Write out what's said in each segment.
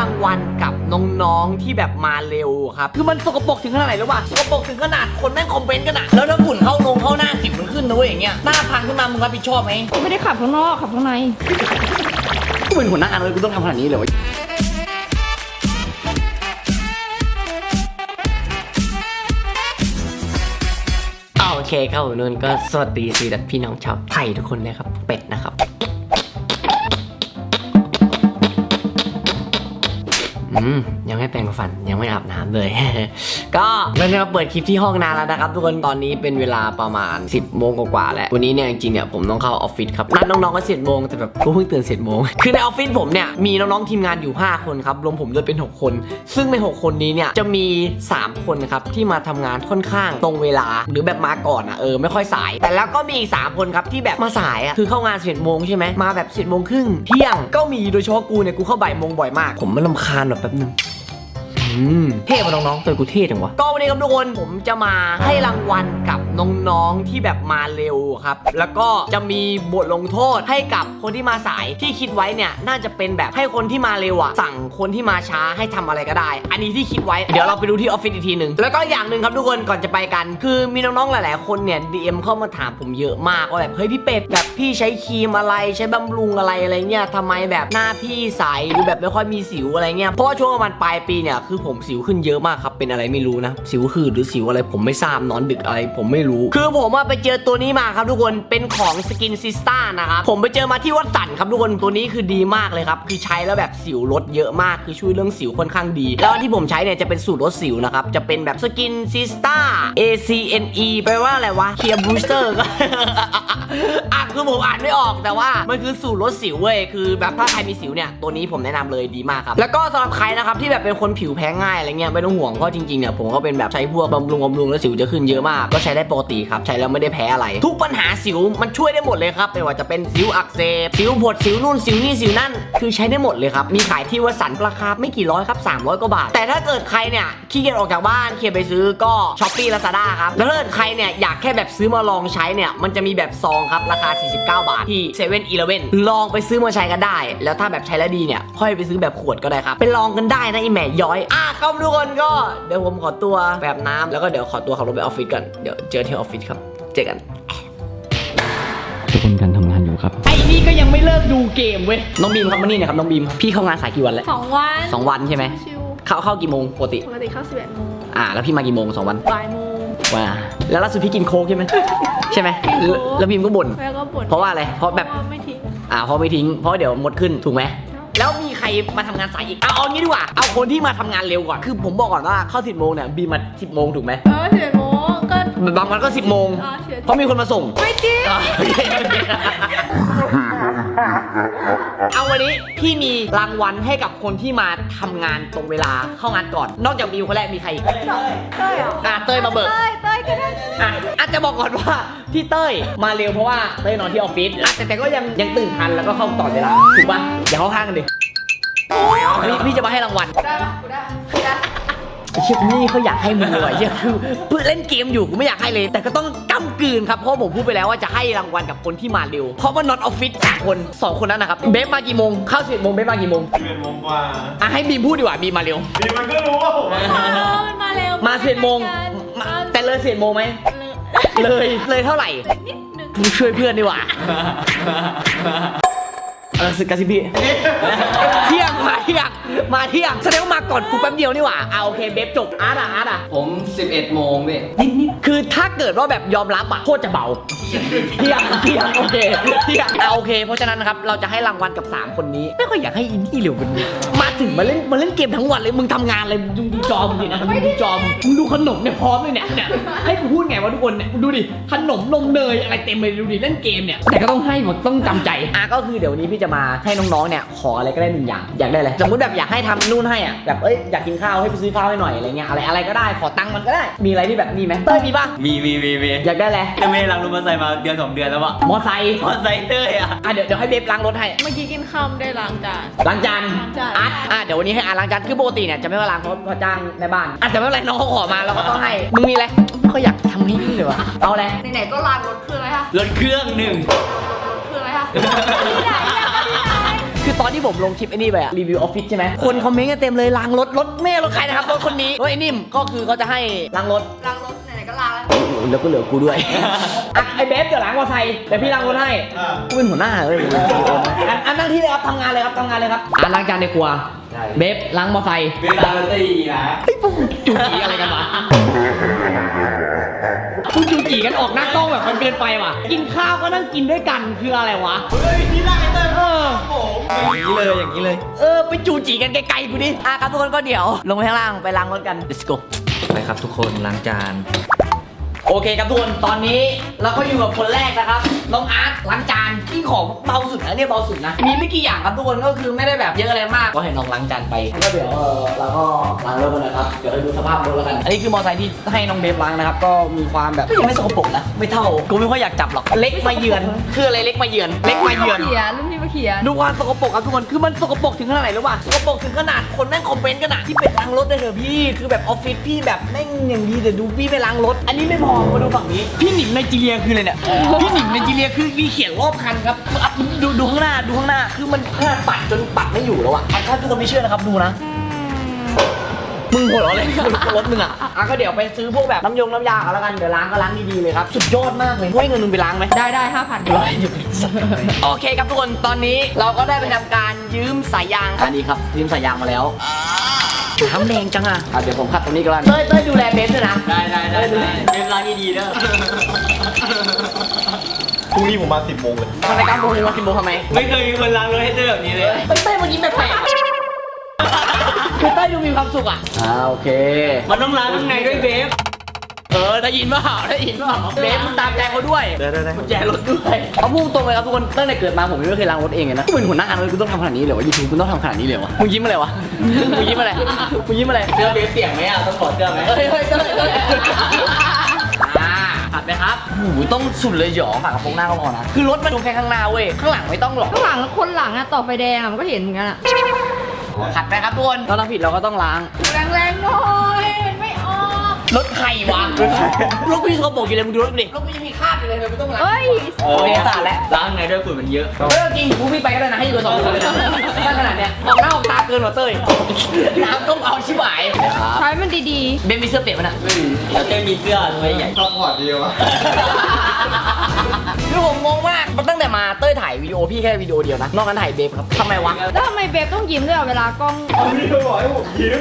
รางวัลกับน้องๆที่แบบมาเร็วครับ คือมันสกปรกถึงขนาดไหนรู้ป่ะสกปรกถึงขนาดคนแม่งคอมเมนต์กันอะแล้วถ้าฝุ่นเข้านงเข้าหน้าสิวมันขึ้นนะเว้ยอย่างเงี้ยหน้าพังขึ้นมามึงรับผิดชอบไหมไม่ได้ขับข้างนอกขับข้างใน กูเป็นหัวหน้าเลยกูต้องทำขนาดนี้เลยวะโอเคครับผมนุ่นก็สวัสดีสิดัดพี่น้องชาวไทยทุกคนนะครับเป็ดนะครับ ยังไม่แปรงฟันยังไม่อาบน้ำเลย ก็เราจะมาเปิดคลิปที่ห้องนานแล้วนะครับ ทุกคนตอนนี้เป็นเวลาประมาณ 10โมงกว่าๆแล้ววันนี้เนี่ยจริงๆเนี่ยผมต้องเข้าออฟฟิศครับนัดน้องๆก็เจ็ดโมงแต่แบบกูเพิ่งตื่นเจ็ดโมงคือในออฟฟิศผมเนี่ยมีน้องๆทีมงานอยู่ 5 คนครับรวมผมด้วยเป็น 6 คน ซึ่งใน 6 คนนี้เนี่ยจะมี 3 คนครับที่มาทำงานค่อนข้างตรงเวลาหรือแบบมาก่อนอะเออไม่ค่อยสาย แต่แล้วก็มีอีก3คนครับที่แบบมาสายอะคือเข้างานสิบโมงใช่ไหมมาแบบสิบโมงครึ่งเที่ยงก็มีโดยเฉพาะกูเนี่ยกูเข้าบ่ายโมงบ่อยมาก ผมมันลำคาญแบบ kadınım. เท่ป่ะน้องๆตัวกูเท่จังวะ ก็วันนี้ครับทุกคนผมจะมาให้รางวัลกับน้องๆที่แบบมาเร็วครับ แล้วก็จะมีบทลงโทษให้กับคนที่มาสายที่คิดไว้เนี่ยน่าจะเป็นแบบให้คนที่มาเร็วอะสั่งคนที่มาช้าให้ทำอะไรก็ได้ อันนี้ที่คิดไว้เดี๋ยวเราไปดูที่ออฟฟิศอีกทีหนึ่งแล้วก็อย่างหนึ่งครับทุกคนก่อนจะไปกัน คือมีน้องๆหลาย ๆ คนเนี่ย DM เข้ามาถามผมเยอะมากว่าแบบเฮ้ยพี่เป็ดแบบพี่ใช้ครีมอะไรใช้บำรุงอะไรอะไรเงี้ยทำไมแบบหน้าพี่ใสหรือแบบไม่ค่อยมีสิวอะไรเงี้ยเพราะว่าช่วงประมาณปลายปีเนี่ยคือผมมสิวขึ้นเยอะมากครับ เป็นอะไรไม่รู้นะ สิวหืดหรือสิวอะไรผมไม่ทราบนอนดึกอะไร ผมไม่รู้ คือผมว่าไปเจอตัวนี้มาครับทุกคน เป็นของสกินซิสตานะครับผมไปเจอมาที่วัดสันครับทุกคนตัวนี้คือดีมากเลยครับ คือใช้แล้วแบบสิวลดเยอะมาก คือช่วยเรื่องสิวค่อนข้างดี แล้วที่ผมใช้เนี่ยจะเป็นสูตรลดสิวนะครับ จะเป็นแบบสกินซิสตา A C N E แปลว่าอะไรวะเคลียร์บูสเตอร์ก็อะคือผมอ่านไม่ออกแต่ว่ามันคือสูตรลดสิวเว้ย คือแบบถ้าใครมีสิวเนี่ยตัวนี้ผมแนะนำเลยดีมากครับ แล้วก็สำหรับใครนะครับที่แบบเป็นคนผิวแพ้ง่ายอะไรเงี้ยไม่ต้องห่วงเพราะจริงๆเนี่ยผมก็เป็นแบบใช้พวกบำรุงบำรุงแล้วสิวจะขึ้นเยอะมากก็ใช้ได้ปกติครับใช้แล้วไม่ได้แพ้อะไร ทุกปัญหาสิวมันช่วยได้หมดเลยครับไม่ว่าจะเป็นสิวอักเสบสิวผดสิวนู่นสิวนี่สิวนั่น คือใช้ได้หมดเลยครับมีขายที่วัสันราคาไม่กี่ร้อยครับ300กว่าบาท แต่ถ้าเกิดใครเนี่ยขี้เกียจออกจากบ้านขี้เกียจไปซื้อก็ช้อปปี้ลาซาด้าครับแล้วถ้าเกิดใครเนี่ยอยากแค่แบบซื้อมาลองใช้เนี่ยมันจะมีแบบซองครับราคา 49 บาทที่เซเว่นอีเลเว่นลองไปซื้อมาใช้กันได้ แล้วถ้าแบบใช้แล้วดีเนี่ยค่อยไปซื้อแบบขวดก็ได้ครับไปลองกันได้นะไอแหม่ย้อยอะครับทุกคนก็เดี๋ยวผมขอตัวแบบน้ำแล้วก็เดี๋ยวขอตัวขับรถไปออฟฟิศกันเดี๋ยวเจอที่ออฟฟิศครับเจอกันทุกคนการทำงานอยู่ครับไอ้นี่ก็ยังไม่เลิกดูเกมเว้ยน้องบีมครับมานี่หนะครับน้องบีมพี่เข้างานสายกี่วันแล้วสองวันสองวันใช่ไหมชิว เข้าเข้ากี่โมงปกติ ปกติเข้าสิบเอ็ดโมงอ่า แล้วพี่มากี่โมงสองวันบ่ายโมงว่าแล้วล่าสุดพี่กินโค้กใช่ไหมใช่ไหมกินโค้กแล้วแล้วพิมก็บ่น แล้วก็บ่นเพราะว่าอะไร เพราะแบบ ว่าไม่ทิ้ง อ่าเพราะไม่ทิ้ง เพราะเดี๋ยวมดขึ้นถูกไหม แล้วมีใครมาทำงานสายอีก เอาเอางี้ดีกว่า เอาคนที่มาทำงานเร็วก่อน คือผมบอกก่อนว่าเข้าสิบโมงเนี่ยบีมมาสิบโมงถูกไหม เออสิบเอ็ดโมงก็บางวันก็สิบโมง อ๋อเฉียดเพราะมีคนมาส่ง ไม่จริงอะโอเคโอเค เอาวันนี้พี่มีรางวัลให้กับคนที่มาทำงานตรงเวลาเข้างานก่อน นอกจากบิวคนแรกมีใครอีกเต้ยเหรออะเต้ยมาเบิก เต้ยเต้ยก็ได้อะอาจจะบอกก่อนว่าที่เต้ยมาเร็วเพราะว่าเต้ยนอนที่ออฟฟิศอะแต่แต่ก็ยังยังตื่นทันแล้วก็เข้าต่อเวลาถูกป่ะอย่าเข้าข้างกันดิพี่พี่จะมาให้รางวัลได้ปะกูได้กูได้ ไอ้เชี่ยนี่เขาอยากให้มึงเลยเชี่ยคือเพื่อเล่นเกมอยู่กูไม่อยากให้เลย แต่ก็ต้องก้ากลืนครับเพราะผมพูดไปแล้วว่าจะให้รางวัลกับคนที่มาเร็ว เพราะว่านอนออฟฟิศสามคนสองคนนั้นนะครับเบฟมากี่โมงเข้าสิบโมงเบฟมากี่โมงสิบเอ็ดโมงกว่าอะให้บีมพูดดีกว่าบีมมาเร็วดีมันก็รู้ว่าผมมาเออมันมาเร็วมาสิบโมงมาแต่เลยสิบโมงไหมเลยเลยเท่าไหร่ นิดนึงผู้ช่วยเพื่อนดีกว่า เออสึกกระซิบพี่เที่ยงมาเที่ยงมาเที่ยงแสดงว่ามาก่อนกูแป๊บเดียวนี่หว่าเอาโอเคเบฟจบอาร์ตอะอาร์ตอะผม 11 โมงพี่นิดนิดคือถ้าเกิดว่าแบบยอมรับอะโคตรจะเบาเที่ยงเที่ยงโอเคเที่ยงเอาโอเค เพราะฉะนั้นนะครับเราจะให้รางวัลกับ 3 คนนี้ ไม่ค่อยอยากให้อินที่เร็ววันนี้มาถึงมาเล่นมาเล่นเกมทั้งวันเลยมึงทำงานเลยมึงดูจอมงดินะมึงดูจอมมึงดูขนมเนี่ยพร้อมเลยเนี่ยเนี่ยให้กูพูดไงวะทุกคนเนี่ยดูดิขนมนมเนยอะไรเต็มเลยดูดิเล่นเกมเนี่ยแต่ก็ต้องให้หมดต้องจำใจอะก็คือเดี๋ยววันนี้พี่จะมาให้น้องๆเนี่ยขออะไรก็ได้หนึ่งอย่างอยากได้อะไรสมมติแบบอยากให้ทำนู่นให้อะแบบเอ้ยอยากกินข้าวให้ไปซื้อข้าวให้หน่อยอะไรเงี้ยอะไรอะไรก็ได้ขอตังค์มันก็ได้มีอะไรที่แบบนี้ไหมเต้ยมีป่ะมีมีมีมีอยากได้อะไรจะไม่ได้รังรถมอเตอร์ไซค์มาเดือนสองเดือนแล้วอะมอไซค์มอเตอร์ไซค์เต้ยอะอะเดี๋ยวเดี๋ยวให้เบฟล้างรถให้เมื่อกี้กินข้าวไม่ได้ล้างจานล้างจานล้างจานอาร์ตอะเดี๋ยววันนี้ให้อาร์ตล้างจานคือปกติเนี่ยจะไม่ว่าล้างเพราะเพราะจ้างในบ้านอะแต่ไม่เป็นไรน้องเขาขอมาเราก็ต้องให้มึงมีอะไรไม่ค่อยอยากทำให้นี่เลยวะเอาอะไรไหนๆก็ล้างรถคืออะไรคะรถเครื่องหนึ่งรถคืออะไรคะ คือคือตอนที่ผมลงคลิปไอ้นี่ไปอะรีวิวออฟฟิศใช่ไหมคนคอมเมนต์กันเต็มเลยล้างรถรถแม่รถใครนะครับรถคนนี้เฮ้ยไอ้นิ่มก็คือเขาจะให้ล้างรถล้างรถไหนๆก็ล้างแล้วแล้วก็เหลือกูด้วยอะไอ้เบฟเดี๋ยวล้างมอเตอร์ไซค์เดี๋ยวพี่ล้างรถให้อ่ากูเป็นหัวหน้าเลยอันอันนั่งที่เลยครับทำงานเลยครับทำงานเลยครับอะล้างจานในครัว เบฟล้างมอเตอร์ไซค์เวลาเราตีนะไอ้พวกมึงจูจีอะไรกันวะคุณจูจีกันออกหน้ากล้องแบบมันเกินไปว่ะ กินข้าวก็นั่งกินด้วยกันคืออะไรวะ เฮ้ยนี่ได้เต้นเออ อย่างนี้เลยอย่างนี้เลย เออ ไปจูจีกันไกลๆกูดิ อะครับทุกคนก็เดี๋ยว ลงไปข้างล่างไปล้างรถกัน let's go ไปครับทุกคนล้างจาน โอเคครับทุกคน ตอนนี้เราก็อยู่กับคนแรกนะครับ น้องอาร์ตล้างจานที่ของเบาสุดนะเนี่ยเบาสุดนะ มีไม่กี่อย่างครับทุกคนก็คือไม่ได้แบบเยอะอะไรมาก ก็เห็นน้องล้างจานไปก็เดี๋ยวเออเราก็ล้างรถกันนะครับ เดี๋ยวให้ดูสภาพรถแล้วกัน อันนี้คือมอเตอร์ไซค์ที่ให้น้องเบฟล้างนะครับ ก็มีความแบบก็ยังไม่สกปรกนะ ไม่เท่า กูไม่ค่อยอยากจับหรอก เล็กมาเยือน คืออะไรเล็กมาเยือน เล็กมาเยือน เขียนรุ่นพี่มาเขียนดูความสกปรกครับทุกคน คือมันสกปรกถึงขนาดไหนรู้ป่ะสกปรกถึงขนาดคนแม่งคอมเมนต์กันอะที่เป็นล้างรถได้เถอะพี่ คือแบบออฟฟิศพี่แบบแม่งอย่างดีแต่ดูพี่ไม่ล้างรถ อันนี้ไม่พอมาดูฝั่งนี้ พี่หนิงไนจีเรียคืออะไรเนี่ย พี่หนิงไนจีเรียคือมีเขียนรอบคันครับอะดูดูข้างหน้าดูข้างหน้า คือมันขนาดปัดจนปัดไม่อยู่แล้วอะอะถ้าทุกคนไม่เชื่อนะครับดูนะ มึงหัวเราะอะไรกับรถมึงอะอะก็เดี๋ยวไปซื้อพวกแบบน้ำยงน้ำยากันแล้วกันเดี๋ยวล้างก็ล้างดีๆเลยครับ สุดยอดมากเลยให้เงินมึงไปล้างไหม ได้ได้ห้าพันโอเคครับทุกคนตอนนี้เราก็ได้ไปทำการยืมสายยางอันนี้ครับยืมสายยางมาแล้ว น้ำแดงจังอะอะเดี๋ยวผมขัดตรงนี้ก็แล้วกันเต้ยเต้ยดูแลเบสด้วยนะ ได้ได้ได้ได้เป็นล้างดีๆเด้อพรุ่งนี้ผมมาสิบโมงเลย ทำไมกล้าโมงมากินโมงทำไมไม่เคยมีคนล้างรถให้เต้แบบนี้เลยเต้ยเต้ยเมื่อกี้แปลกๆคือเต้ยดูมีความสุขอะ อ่าโอเค มันต้องล้างข้างในด้วยเบฟ เออได้ยินเปล่าได้ยินเปล่าเบสมึงตามใจเขาด้วยได้ได้ได้กุญแจรถด้วยเอาพูดตรงเลยครับทุกคนตั้งแต่เกิดมาผมไม่เคยล้างรถเองเลยนะกูเป็นหัวหน้างานเลยกูต้องทำขนาดนี้เลยวะยูทูบกูต้องทำขนาดนี้เลยวะมึงยิ้มอะไรวะมึงยิ้มอะไรมึงยิ้มอะไรเสื้อเบฟเปียกไหมอะต้องถอดเสื้อไหมเฮ้ยเฮ้ยเฮ้ยเฮ้ยอ่าผัดไหมครับโอ้โหต้องสุดเลยเหรอผัดกระโปรงหน้าก็พอนะ คือรถมันดูแค่ข้างหน้าเว้ย ข้างหลังไม่ต้องหรอก ข้างหลังคนหลังอะต่อไฟแดงอะมันก็เห็นเหมือนกันอะผัดไหมครับทุกคนเราทำผิดเราก็ต้องล้าง แรงๆหน่อยมันไม่ออก รถใครวะรถพี่สกปรกอยู่เลยมึงดูรถดิรถพี่ยังมีคราบอยู่เลยทำไมไม่ต้องล้างเอ้ย โอเคสะอาดแล้วล้างข้างในด้วยฝุ่นมันเยอะเออจริงกูพี่ไปก็ได้นะให้อยู่กับสองคนเลยนะถ้าขนาดเนี้ยออกหน้าออกตาเกินกว่าเต้ยน้ำต้มเอาชิบหายครับใช้มันดีเบนมีเสื้อเปียกมั้ยน่ะไม่มีแล้วเต้มีเสื้อตัวใหญ่ชอบพอร์ตเดียวอะ คือผมงงมากมันตั้งแต่มาเต้ยถ่ายวิดีโอพี่แค่วิดีโอเดียวนะ นอกนั้นถ่ายเบฟครับทำไมวะๆแล้วทำไมเบฟต้องยิ้มด้วยอะเวลากล้องนี่เขาบอกให้ผมยิ้ม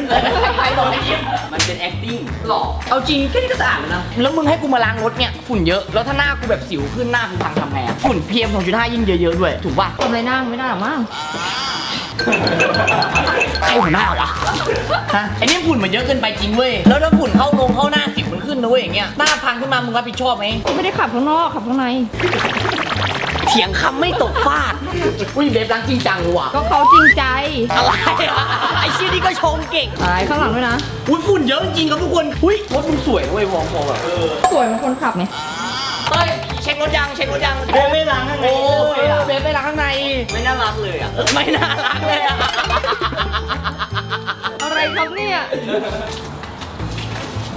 ใครบอกให้ยิ้ม มันเป็น acting หรอเอาจริงแค่นี้ก็สะอาดแล้วนะแล้วมึงให้กูมาล้างรถเนี่ยฝุ่นเยอะ แล้วถ้าหน้ากูแบบสิวขึ้นหน้ากูพังทำไงอะฝุ่น PM 2.5 ยิ่งเยอะๆด้วย ถูกป่ะ ทำอะไรนั่งไม่ได้หรอกมั้ง ใครหัวหน้าวะฮะไอ้นี่ฝุ่นมันเยอะเกินไปจริงเว้ย แล้วถ้าฝุ่นเข้าลงเข้าหน้าสิวมันขึ้นนะเว้ยอย่างเงี้ย หน้าพังขึ้นมามึงรับผิดชอบไหม ไม่ได้ขับข้างนอกขับข้างใน เถียงคำไม่ตกฟากอุ้ยเบฟล้างจริงจังว่ะ ก็เขาจริงใจอะไรอะไอ้เชี่ยนี่ก็ชมเก่งอะไรข้างหลังด้วยนะ อุ้ยฝุ่นเยอะจริงครับทุกคน อุ้ยรถมึงสวยนะเว้ยมองมองแบบเออสวยเหมือนคนขับไงเฮ้ยเช็ครถยังเช็ครถยังเบฟไม่ล้างข้างในโอ้เลยอะเบฟไปล้างข้างใน ไม่น่ารักเลยอะไม่น่ารักเลยอะอะไรครับเนี่ย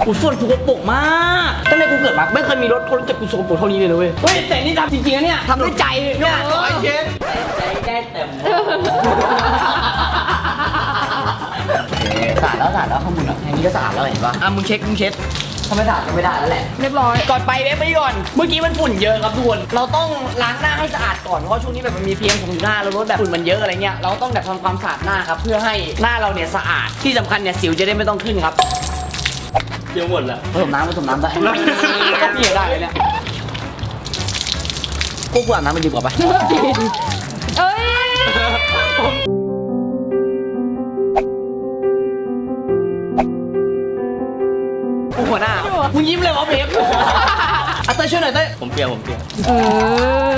อุ้ยฝุ่นสกปรกมากตั้งแต่กูเกิดมาไม่เคยมีรถคนรู้จักกูสกปรกเท่านี้เลยนะเว้ยเฮ้ยแต่นี่ทำจริงๆนะเนี่ยทำด้วยใจเนี่ยไอ้เชนใจได้เต็มสะอาดแล้วสะอาดแล้วข้างบนอะอันนี้ก็สะอาดแล้วเห็นปะอะมึงเช็คมึงเช็คถ้าไม่สะอาดก็ไม่ได้แล้วแหละ เรียบร้อย ก่อนไปเว็บไปก่อน เมื่อกี้มันฝุ่นเยอะครับทุกคน เราต้องล้างหน้าให้สะอาดก่อน เพราะช่วงนี้แบบมันมีเพียงผมอยู่หน้าแล้วรถแบบฝุ่นมันเยอะอะไรเงี้ย เราต้องแบบทำความสะอาดหน้าครับ เพื่อให้หน้าเราเนี่ยสะอาด ที่สำคัญเนี่ยสิวจะได้ไม่ต้องขึ้นครับเดี๋ยวหมดละผสมน้ำผสมน้ำได้ก็เพียได้เลยเนี่ยกูกว่าบน้ำมันดีกว่าปะ หัวหน้ามึงยิ้มเลยวะเพฟอะเต้ยช่วยหน่อยเต้ยผมเปียกผมเปียกเอ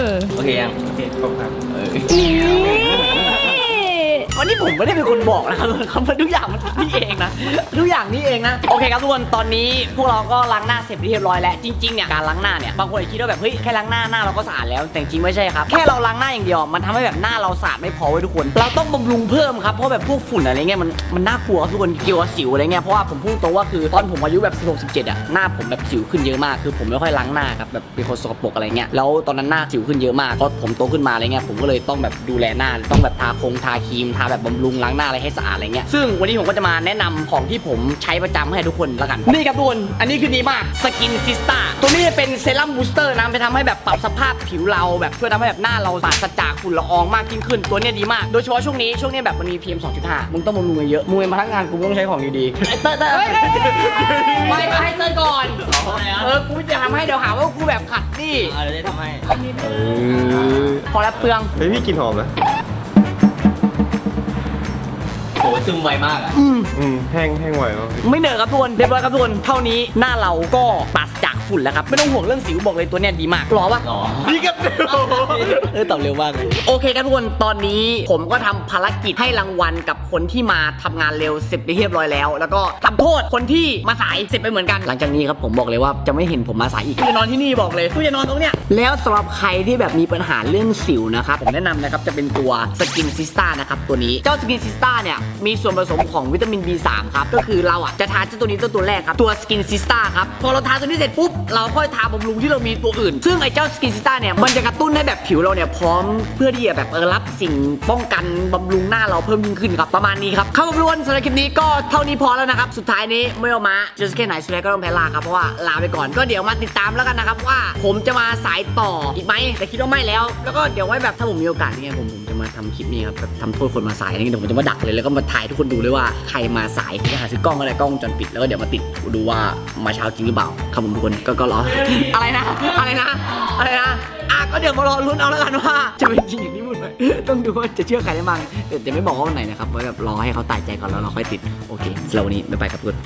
อ โอเคยังโอเคครบครับเออนี่วั นอันนี้ผมไม่ได้เป็นคนบอกนะครับทุกคนคำว่าทุกอย่างมันนี่เองนะ ทุกอย่างนี่เองนะ โอเคครับทุกคน ตอนนี้พวกเราก็ล้างหน้าเสร็จเรียบร้อยแล้ว จริงๆเนี่ย การล้างหน้าเนี่ย บางคนอาจจะคิดว่าแบบ เฮ้ย แค่ล้างหน้าหน้าเราก็สะอาดแล้ว แต่จริงไม่ใช่ครับ แค่เราล้างหน้าอย่างเดียว มันทำให้แบบหน้าเราสะอาดไม่พอเว้ยทุกคน เราต้องบำรุงเพิ่มครับ เพราะแบบพวกฝุ่นอะไรเงี้ย มัน มันน่ากลัวครับทุกคน เกี่ยวกับสิวอะไรเงี้ย เพราะว่าผมพูดตรงว่าคือตอนผมอายุแบบ 16 17อะ หน้าผมแบบสิวขึ้นเยอะมาก คือผมไม่ค่อยล้างหน้าครับ แบบเป็นคนสกปรกอะไรเงี้ย แล้วตอนนั้นหน้าสิวขึ้นเยอะมากพอผมโตขึ้นมาอะไรเงี้ยผมก็เลยต้องแบบดูแลหน้าต้องแบบทาคงทาครีมทาแบบบำรุงล้างหน้าอะไรให้สะอาดอะไรเงี้ยซึ่งวันนี้ผมก็จะมาแนะนำของที่ผมใช้ประจำให้ทุกคนแล้วกัน นี่ครับทุกคนอันนี้คือดีมากสกินซิสตาตัวนี้จะเป็นเซรั่มบูสเตอร์นะไปทำให้แบบปรับสภาพผิวเราแบบเพื่อทำให้แบบหน้าเราปราศจากฝุ่นละอองมากยิ่งขึ้นตัวเนี้ยดีมาก โดยเฉพาะช่วงนี้ช่วงนี้แบบมันมี PM 2.5มึงต้องบำรุงเยอะๆมึงเป็นพนักงานกูต้องใช้ของดีๆไอ้เต้ยเต้ยเฮ้ยเฮ้ยเฮ้ยเฮ้ยไปไปให้เต้ยก่อนเอาอะไรอะเออกูจะทำให้เดี๋ยวหาว่ากูแบบขัดนี่เอาเดี๋ยวได้ทำให้ พอแล้วเปลือง เฮ้ยพี่กลินหอมนะโหซึมไวมากอะอืมอืมแห้งแห้งไหวมาก ไม่เหนอะครับทุกคนเรียบร้อยครับทุกคนเท่านี้หน้าเราก็ปราศจาก ฝุ่นแล้วครับไม่ต้องห่วงเรื่องสิวบอกเลยตัวเนี้ยดีมากรอปะหรอพี่กันเออตอบเร็วมากเลยโอเคครับทุกคนตอนนี้ผมก็ทำภารกิจให้รางวัลกับคนที่มาทำงานเร็วเสร็จไปเรียบร้อยแล้ว แล้วก็ทำโทษคนที่มาสายเสร็จไปเหมือนกันหลังจากนี้ครับผมบอกเลยว่าจะไม่เห็นผมมาสายอีกกูจะนอนที่นี่บอกเลยกูจะนอนตรงเนี้ยแล้วสำหรับใครที่แบบมีปัญหาเรื่องสิวนะครับผมแนะนำนะครับจะเป็นตัวสกินซิสตานะครับตัวนี้เจ้าสกินซิสตาเนี่ยมีส่วนผสมของวิตามิน B3 ครับก็คือเราอะจะทาเจ้าตัวนี้ตัวตัวแรกครับตัวสกินซิสตาครับพอเราทาตัวนี้เสร็จปุ๊บเราค่อยทาบำรุงที่เรามีตัวอื่น ซึ่งไอ้เจ้าสกินซิสตาเนี่ยมันจะกระตุ้นให้แบบผิวเราเนี่ยพร้อมเพื่อที่จะแบบเออรับสิ่งป้องกันบำรุงหน้าเราเพิ่มยิ่งขึ้นครับประมาณนี้ครับเข้าบำรุงสำหรับคลิปนี้ก็เท่านี้พอแล้วนะครับสุดท้ายนี้ไม่เอามาจะแค่ไหนสุดท้ายก็ต้องแพ้ลาครับเพราะว่าลาไปก่อนก็เดี๋ยวมาติดตามแล้วกันนะครับว่า ผมจะมาสายต่ออีกไหมแต่คิดว่าไม่แล้ว แล้วก็เดี๋ยวไว้แบบถ้าผมมีโอกาสเนี่ยผมผมจะมาทำคลิปนี้ครับแบบทำโทษคนมาสายนี่เดี๋ยวผมจะมาดักเลยแล้วก็มาถ่ายทุกคนดูเลยว่าใครมาสายจะหาซื้อกล้องอะไรกล้องวงจรปิดแล้วก็เดี๋ยวมาติดดูว่ามาเช้าจริงหรือเปล่า ครับผมทุกคนก็ก็รออะไรนะ อะไรนะ อะไรนะอะก็เดี๋ยวมารอลุ้นเอาแล้วกันว่า จะเป็นจริงอย่างที่พูดไหมต้องดูว่าจะเชื่อใครได้บ้างแต่จะไม่บอกว่าวันไหนนะครับไว้แบบรอให้เขาตายใจก่อนแล้วเราค่อยติดโอเคสำหรับวันนี้บ๊ายบายครับทุกคน